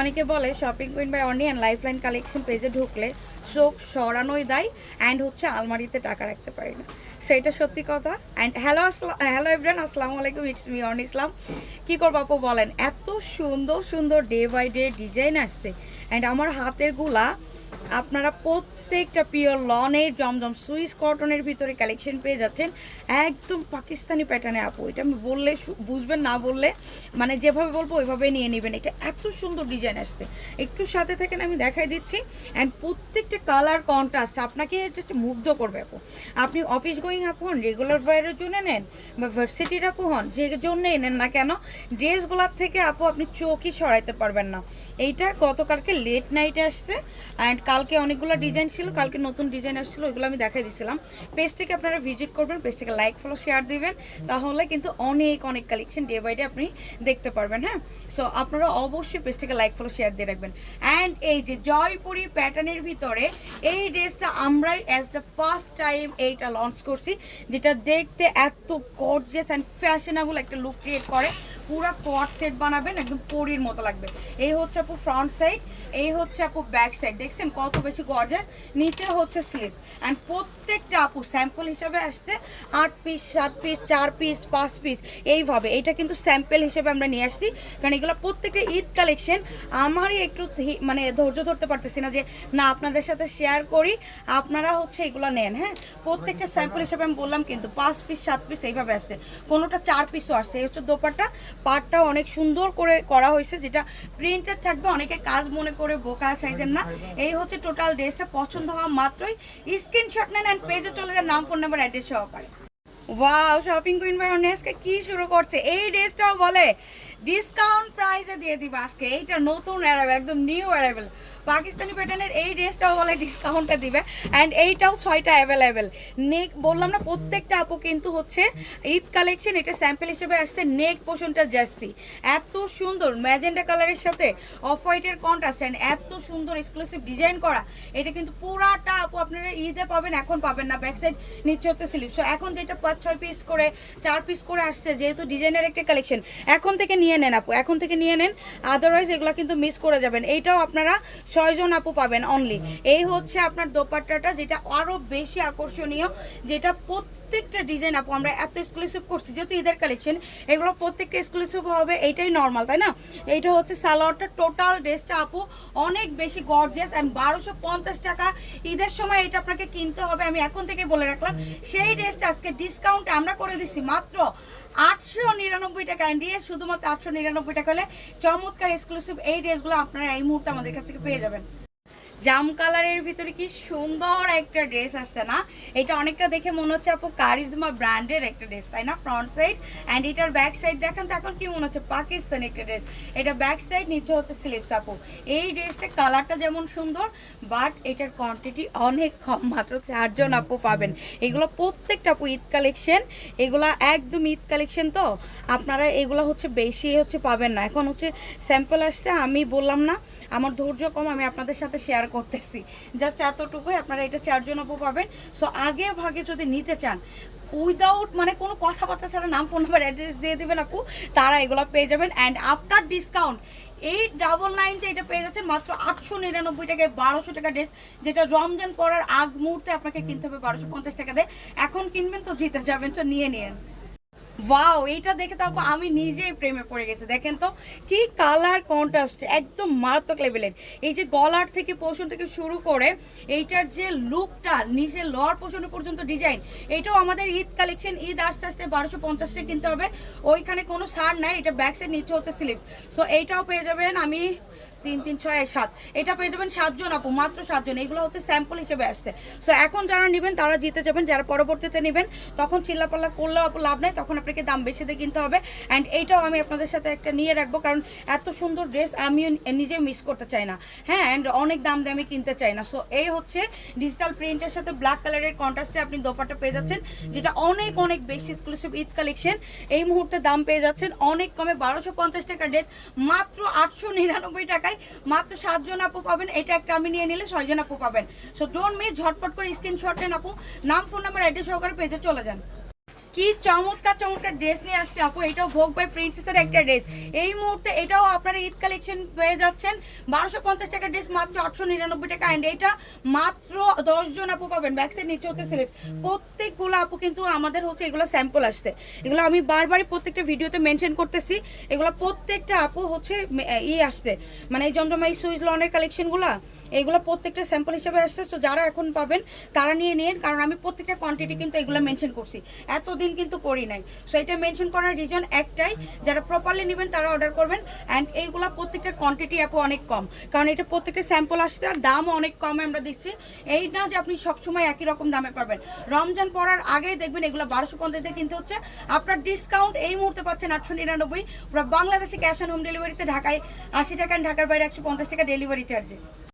অনেকে বলে shopping queen by Oni and life line collection পেজে ঢুকলে চোখ সরানোই দেয় অ্যান্ড হচ্ছে আলমারিতে টাকা রাখতে পারি না। সেইটা সত্যি কথা। অ্যান্ড হ্যালো আসসালাম হ্যালো এভরিয়ান আসসালামু আলাইকুম ইটস মি অন ইসলাম কী করব আপু বলেন, এত সুন্দর সুন্দর ডে বাই ডে ডিজাইন আসছে। অ্যান্ড আমার হাতেরগুলা আপনারা প্রত্যেকটা পিওর লনের জমজম সুইস কটনের ভিতরে কালেকশন পেয়ে যাচ্ছেন। একদম পাকিস্তানি প্যাটার্নে আপু, এটা আমি বললে বুঝবেন, না বললে মানে যেভাবে বলব ওইভাবে নিয়ে নেবেন। এটা এত সুন্দর ডিজাইন আসছে। একটু সাথে থাকেন, আমি দেখাই দিচ্ছি। অ্যান্ড প্রত্যেকটা কালার কন্ট্রাস্ট আপনাকে জাস্ট মুগ্ধ করবে, আপু। আপনি অফিস গোয়িং আপু হন রেগুলার ওয়ারের জন্য নেন, বা ভার্সিটির আপু হন, যে জন্যই নেন না কেন ড্রেসগুলোর থেকে আপু আপনি চোখই সরাইতে পারবেন না। এইটা গতকালকে লেট নাইটে আসছে। অ্যান্ড কালকে অনেকগুলো ডিজাইন ছিল, কালকে নতুন ডিজাইন আসছিল, ওইগুলো আমি দেখাই দিছিলাম। পেজটাকে আপনারা ভিজিট করবেন পেজটাকে লাইক ফলো শেয়ার দিবেন। তাহলে কিন্তু অনেক অনেক কালেকশন ডে বাই ডে আপনি দেখতে পারবেন হ্যাঁ? সো আপনারা অবশ্যই পেজটাকে লাইক ফলো শেয়ার দিয়ে রাখবেন। অ্যান্ড এই যে জয়পুরি প্যাটার্নের ভিতরে, এই ড্রেসটা আমরাই অ্যাজ দ্য ফার্স্ট টাইম এইটা লঞ্চ করছি, যেটা দেখতে এত গর্জিয়াস অ্যান্ড ফ্যাশনেবল একটা লুক ক্রিয়েট করে। পুরো কোয়াড সেট বানাবেন, একদম পরির মতো লাগবে। এই হচ্ছে আপু ফ্রন্ট সাইড এই হচ্ছে আপু ব্যাক সাইড দেখছেন কত বেশি গর্জাস নিচে হচ্ছে স্লিভস অ্যান্ড প্রত্যেকটা আপু স্যাম্পল হিসাবে আসছে, আট পিস সাত পিস চার পিস পাঁচ পিস এইভাবে। এটা কিন্তু স্যাম্পল হিসেবে আমরা নিয়ে আসছি। কারণ এগুলো প্রত্যেকটা ঈদ কালেকশন আমারই একটু মানে ধৈর্য ধরতে পারতেছি না যে, না, আপনাদের সাথে শেয়ার করি, আপনারা হচ্ছে এগুলো নেন। হ্যাঁ? প্রত্যেকটা স্যাম্পল হিসেবে আমি বললাম কিন্তু পাঁচ পিস সাত পিস এইভাবে আসছে। কোনোটা চার পিসও আসছে। এই হচ্ছে দোপাট্টা পাটটা অনেক সুন্দর করে করা হয়েছে, যেটা প্রিন্টেড থাকবে, অনেকে কাজ মনে করে বোকা সাইজের না। এই হচ্ছে টোটাল ড্রেসটা পছন্দ হওয়া মাত্রই। স্ক্রিনশট নেন অ্যান্ড পেজে চলে যান নাম ফোন নাম্বার অ্যাড্রেস সহকারে। ওয়াও শপিং কুইন ভাই অনেসকে কি শুরু করছে? এই ড্রেসটাও বলে ডিসকাউন্ট প্রাইসে দিয়ে দিবা আজকে। এইটা নতুন অ্যারাইভেল একদম নিউ অ্যারাইভেল পাকিস্তানি প্যাটার্নের এই ড্রেসটাও বলে ডিসকাউন্টে দিবে। অ্যান্ড এইটাও ছয়টা অ্যাভেলেবেল নেক বললাম না, প্রত্যেকটা আপু কিন্তু হচ্ছে ঈদ কালেকশন এটা স্যাম্পেল হিসেবে আসছে নেক পোষণটা জাস্তি এত সুন্দর ম্যাজেন্ডা কালারের সাথে অফ হোয়াইটের কন্ট্রাস্ট অ্যান্ড এত সুন্দর এক্সক্লুসিভ ডিজাইন করা। এটা কিন্তু পুরাটা আপু আপনারা ঈদে পাবেন, এখন পাবেন না। ব্যাক সাইড নিচে হচ্ছে স্লিপ সো এখন যেটা পাঁচ, ছয় পিস করে, চার পিস করে আসছে, যেহেতু ডিজাইনের একটা কালেকশন এখন থেকে নিয়ে নেন আপু, এখন থেকে নিয়ে নেন। আদারওয়াইজ এগুলো কিন্তু মিস করে যাবেন। এইটাও আপনারা ছয়জন আপু পাবেন অনলি এই হচ্ছে আপনার দোপাট্টাটা, যেটা আরও বেশি আকর্ষণীয়, যেটা প্রত্যেকটা ডিজাইন আপু, আমরা এত এক্সক্লুসিভ করছি, যেহেতু ঈদের কালেকশন এগুলো প্রত্যেকটা এক্সক্লুসিভ হবে এইটাই নর্মাল তাই না? এইটা হচ্ছে সালোয়ারটা টোটাল ড্রেসটা আপু, অনেক বেশি গর্জিয়াস অ্যান্ড বারোশো পঞ্চাশ টাকা। ঈদের সময় এটা আপনাকে কিনতে হবে, আমি এখন থেকে বলে রাখলাম। সেই ড্রেসটা আজকে ডিসকাউন্ট আমরা করে দিচ্ছি মাত্র আটশো নিরানব্বই টাকা। দিয়ে শুধুমাত্র আটশো নিরানব্বই টাকা হলে চমৎকার এক্সক্লুসিভ এই ড্রেসগুলো আপনারা এই মুহূর্তে আমাদের কাছ থেকে পেয়ে যাবেন। জাম কালারের ভিতরে কি সুন্দর একটা ড্রেস আসছে না? এটা অনেকটা দেখে মনে হচ্ছে আপু কারিজমা ব্র্যান্ডের একটা ড্রেস, তাই না? ফ্রন্ট সাইড অ্যান্ড এটার ব্যাক সাইড দেখেন তো এখন কি মনে হচ্ছে? পাকিস্তানি একটা ড্রেস। এটা ব্যাক সাইড নিচে হচ্ছে স্লিভস আপু। এই ড্রেসটা কালারটা যেমন সুন্দর বাট এটার কোয়ান্টিটি অনেক কম, মাত্র চারজন আপু পাবেন। এগুলো প্রত্যেকটা আপু ঈদ কালেকশন এগুলা একদম ঈদ কালেকশন তো। আপনারা এগুলো হচ্ছে বেশি হচ্ছে পাবেন না। এখন হচ্ছে স্যাম্পল আসছে, আমি বললাম না, আমার ধৈর্য কম, আমি আপনাদের সাথে শেয়ার করতেছি। জাস্ট এতটুকুই আপনারা এটা চারজন আপু পাবেন। সো আগে ভাগে যদি নিতে চান উইদাউট মানে কোনো কথাবার্তা ছাড়া নাম ফোন নাম্বার অ্যাড্রেস দিয়ে দেবেন আপু তারা এগুলো পেয়ে যাবেন। And after discount eight double নাইনতে এটা পেয়ে যাচ্ছেন মাত্র আটশো নিরানব্বই টাকায় বারোশো টাকা ড্রেস যেটা রমজান পড়ার আগ মুহূর্তে আপনাকে কিনতে হবে বারোশো পঞ্চাশ টাকা দিয়ে। এখন কিনবেন তো জিতে যাবেন তো নিয়ে নিন ওয়াও এইটা দেখে তো আমি নিজেই প্রেমে পড়ে গেছি। দেখেন তো, কি কালার কন্ট্রাস্ট একদম মারাত্মক লেভেলের এই যে গলার থেকে পোষণ থেকে শুরু করে এইটার যে লুকটা নিচে লর পোষণ পর্যন্ত ডিজাইন এটাও আমাদের ঈদ কালেকশন ঈদ আস্তে আস্তে বারোশো পঞ্চাশটা কিনতে হবে। ওইখানে কোনো সার নাই, এটা ব্যাক নিচে হতে স্লিভস সো এইটাও পেয়ে যাবেন আমি তিন তিন, ছয়, সাত। এটা পেয়ে যাবেন সাতজন আপু, মাত্র সাতজন। এগুলো হচ্ছে স্যাম্পল হিসেবে আসছে। সো এখন যারা নেবেন, তারা জিতে যাবেন। যারা পরবর্তীতে নেবেন, তখন চিল্লাপাল্লা করলেও আপু লাভ নেই, তখন আপনাকে দাম বেশি দিয়ে কিনতে হবে। অ্যান্ড এইটাও আমি আপনাদের সাথে একটা নিয়ে রাখব, কারণ এত সুন্দর ড্রেস আমিও নিজে মিস করতে চাই না। হ্যাঁ অ্যান্ড অনেক দাম দিয়ে আমি কিনতে চাই না। সো এই হচ্ছে ডিজিটাল প্রিন্টের সাথে ব্ল্যাক কালারের কন্ট্রাস্টে আপনি দোপাটা পেয়ে যাচ্ছেন, যেটা অনেক অনেক বেশি এক্সক্লুসিভ ঈদ কালেকশন এই মুহূর্তে দাম পেয়ে যাচ্ছেন অনেক কমে বারোশো পঞ্চাশ টাকা ড্রেস মাত্র আটশো নিরানব্বই টাকায় মাত্র সাতজন আপু পাবেন। এটা একটা আমি নিয়ে নিলে ছয়জন আপু পাবেন। সো ডোন্ট মিস ঝটপট করে স্ক্রিনশট নেন আপু। নাম ফোন নাম্বার অ্যাড্রেস সহকারে পেজে চলে যান। কি চমৎকার চমৎকার ড্রেস নিয়ে আসছে আপু। এটাও ভোগ বাই প্রিন্সেসের একটা ড্রেস এই মুহূর্তে এটাও আপনারা ঈদ কালেকশন পেয়ে যাচ্ছেন। বারোশো পঞ্চাশ টাকা ড্রেস মাত্র আটশো নিরানব্বই টাকা। অ্যান্ড এটা মাত্র দশজন আপু পাবেন। ব্যাক সাইড নিচে হতে স্লিপ প্রত্যেকগুলো আপু কিন্তু আমাদের হচ্ছে এগুলো স্যাম্পল আসছে। এগুলো আমি বারবারই প্রত্যেকটা ভিডিওতে মেনশন করতেছি। এগুলো প্রত্যেকটা আপু হচ্ছে ই আসছে। মানে এই জমজমা এই লনের কালেকশনগুলো এইগুলো প্রত্যেকটা স্যাম্পল হিসেবে আসছে। তো যারা এখন পাবেন, তারা নিয়ে নিন। কারণ আমি প্রত্যেকটা কোয়ান্টিটি কিন্তু এগুলো মেনশন করছি। এতদিন কিন্তু করি নাই। সো এটা মেনশন করার রিজন একটাই, যারা প্রপারলি নেবেন তারা অর্ডার করবেন। অ্যান্ড এইগুলো প্রত্যেকটা কোয়ান্টিটি আপু অনেক কম। কারণ এটা প্রত্যেকটা স্যাম্পল আসছে আর দামও অনেক কমে আমরা দিচ্ছি এই না যে আপনি সবসময় একই রকম দামে পাবেন। রমজান পড়ার আগেই দেখবেন এগুলো বারোশো পঞ্চাশে কিনতে হচ্ছে। আপনার ডিসকাউন্ট এই মুহূর্তে পাচ্ছেন আটশো নিরানব্বই। বাংলাদেশে ক্যাশ অন হোম ডেলিভারিতে ঢাকায় আশি টাকা ঢাকার বাইরে একশো পঞ্চাশ টাকা ডেলিভারি চার্জে